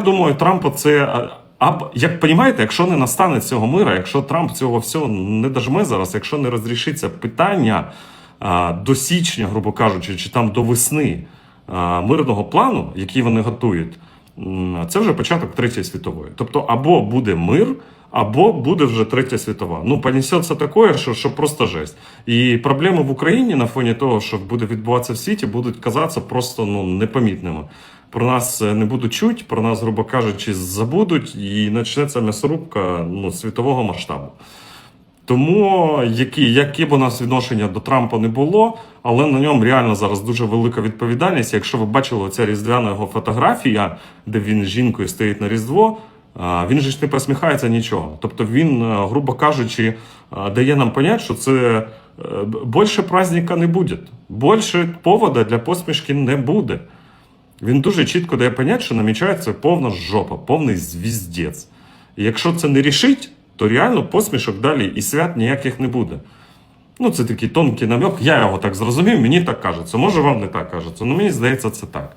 я думаю, Трампа це. а, як розумієте, якщо не настане цього мира, якщо Трамп цього всього не дожме зараз, якщо не розрішиться питання а, до січня, грубо кажучи, чи там до весни а, мирного плану, який вони готують, це вже початок Третьої світової. Тобто, або буде мир, або буде вже третя світова. Ну, понесеться таке, що, що просто жесть. І проблеми в Україні на фоні того, що буде відбуватися в світі, будуть казатися просто ну, непомітними. Про нас е, не будуть чуть, про нас, грубо кажучи, забудуть, і почнеться м'ясорубка ну, світового масштабу. Тому які, які б у нас відношення до Трампа не було, але на ньому реально зараз дуже велика відповідальність. Якщо ви бачили оця різдвяна його фотографія, де він з жінкою стоїть на Різдво, він же ж не посміхається нічого. Тобто він, е, грубо кажучи, е, дає нам понять, що це більше праздника не буде. Більше повода для посмішки не буде. Він дуже чітко дає понять, що намічається повна жопа, повний звіздець. І якщо це не рішить, то реально посмішок далі і свят ніяких не буде. Ну, це такий тонкий намек. Я його так зрозумів, мені так кажеться. Може, вам не так кажеться. але мені здається, це так.